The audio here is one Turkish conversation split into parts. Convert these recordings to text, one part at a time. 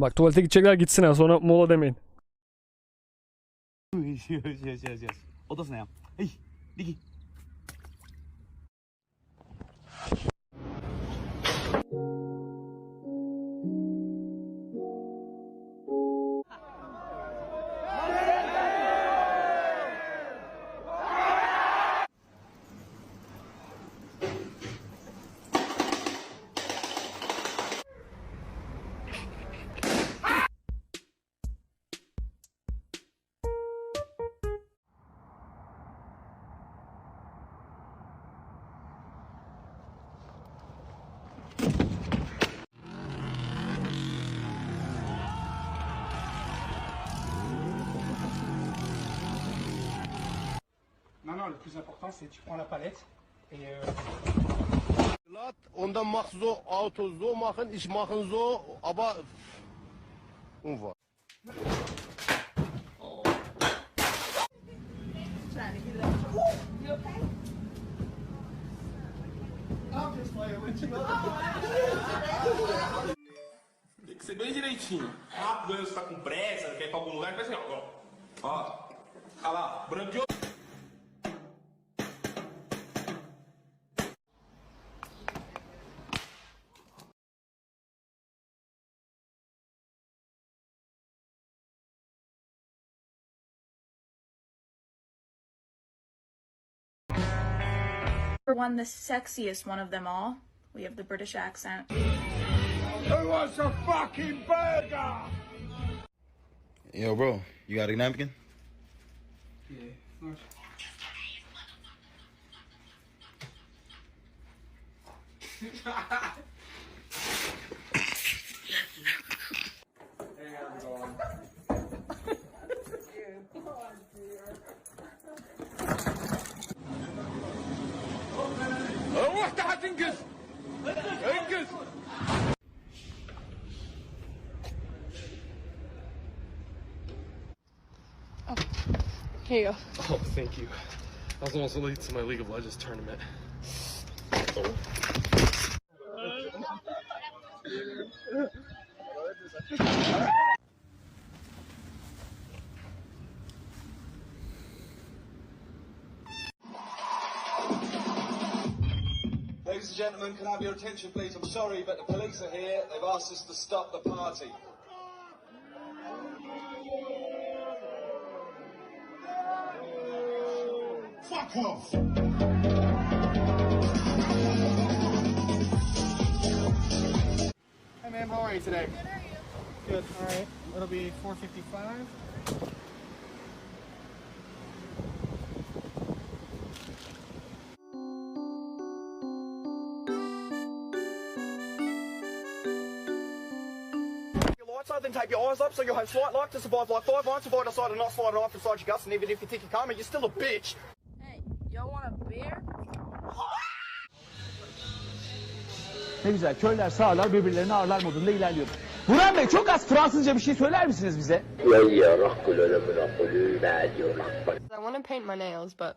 Bak tuvalete gidecekler gitsin ha sonra mola demeyin. Yes yes yes yes. Odasına yap. Hey, Digi. Non, le plus important, c'est tu prends la palette et euh, Lat, onda mach so, Auto so machen, ich machen so, aber unwahr. Tem que ser bem direitinho. Rápido, você tá com pressa, quer ir pra algum lugar, faz assim, ó. Ó. Olha lá, branqueou. For one, the sexiest one of them all, we have the British accent. Who wants a fucking burger? Yo, bro, you got a napkin? Oh, here you go. Oh, thank you. I was almost late to my League of Legends tournament. Oh. Ladies and gentlemen, can I have your attention, please? I'm sorry, but the police are here. They've asked us to stop the party. Fuck off! Hey ma'am, how are you today? Good, alright. It'll be 455. your lights up, then take your eyes up so you'll have flight like to survive like five lines, survive outside and not slide off inside your guts, and even if you think you can't, you're still a bitch. Hey, y'all want a beer? Ne güzel köyler sağlar birbirlerini ağırlar modunda ilerliyor. Burhan Bey çok az Fransızca bir şey söyler misiniz bize? I want to paint my nails, but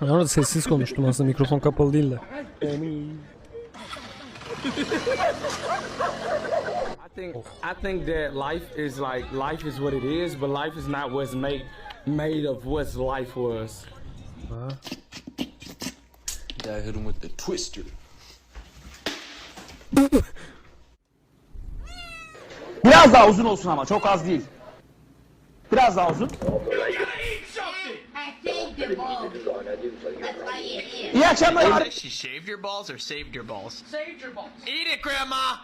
Ben orada sessiz konuştum aslında mikrofon kapalı değil de. I think I think that life is like life is what it is, but life is not what's made made of what life was. Guy hit him with the twister. Biraz daha uzun olsun ama çok az değil. Biraz daha uzun. İyi akşamlar. She shaved your balls or saved your balls? Saved your balls. Eat it, grandma!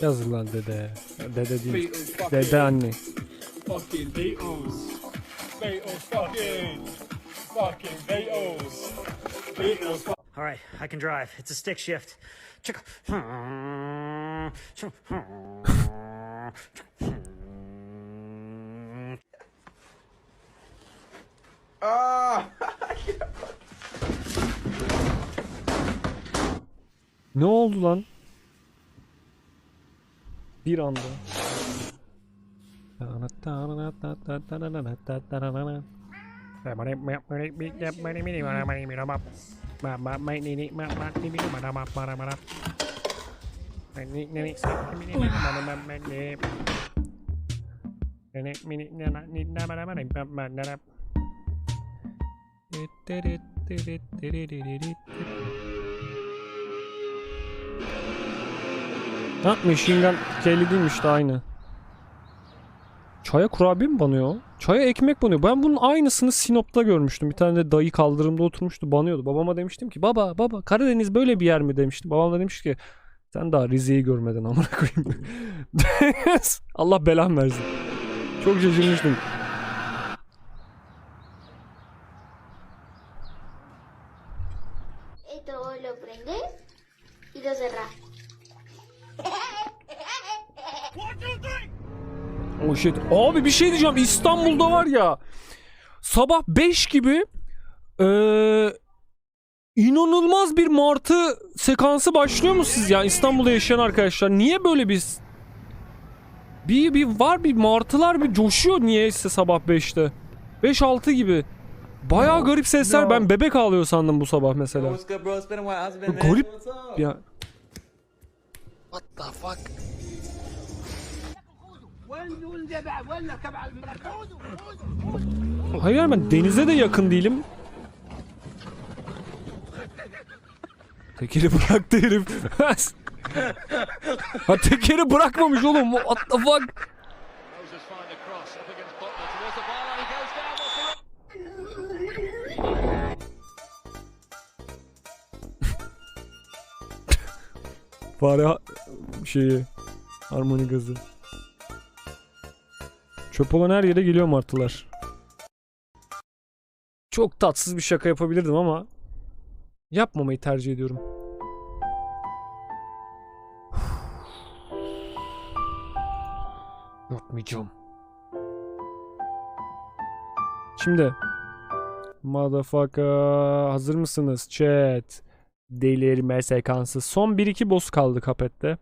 Yazık lan dede. Dede değil. Dede anne. Fucking Beatles. Beatles fucking. Fucking Beatles. Beatles fucking. All right, I can drive. It's a stick shift. Chick- Ah! Ne oldu lan? Bir anda. Ha machine gun kelly değilmiş de aynı. Çaya kurabiye mi banıyor? Çaya ekmek banıyor. Ben bunun aynısını Sinop'ta görmüştüm. Bir tane de dayı kaldırımda oturmuştu banıyordu. Babama demiştim ki baba baba Karadeniz böyle bir yer mi demiştim. Babam da demiş ki sen daha Rize'yi görmedin amına koyayım. Allah belan versin. Çok şaşırmıştım. Vos lo prendés y lo cerrás. Oh shit. Abi bir şey diyeceğim. İstanbul'da var ya. Sabah 5 gibi eee inanılmaz bir martı sekansı başlıyor mu siz ya İstanbul'da yaşayan arkadaşlar? Niye böyle biz bir, bir var bir martılar bir coşuyor niyeyse sabah 5'te. 5-6 gibi. Bayağı garip sesler. Ben bebek ağlıyor sandım bu sabah mesela. Garip ya. What the fuck? Hayır ben denize de yakın değilim. Tekeri bıraktı herif. ha tekeri bırakmamış oğlum. What the fuck? Fare ha- şeyi harmoni gazı. Çöp olan her yere geliyor martılar. Çok tatsız bir şaka yapabilirdim ama yapmamayı tercih ediyorum. Yapmayacağım. Şimdi Motherfucker hazır mısınız chat? Delirme sekansı. Son 1-2 boss kaldı kapette.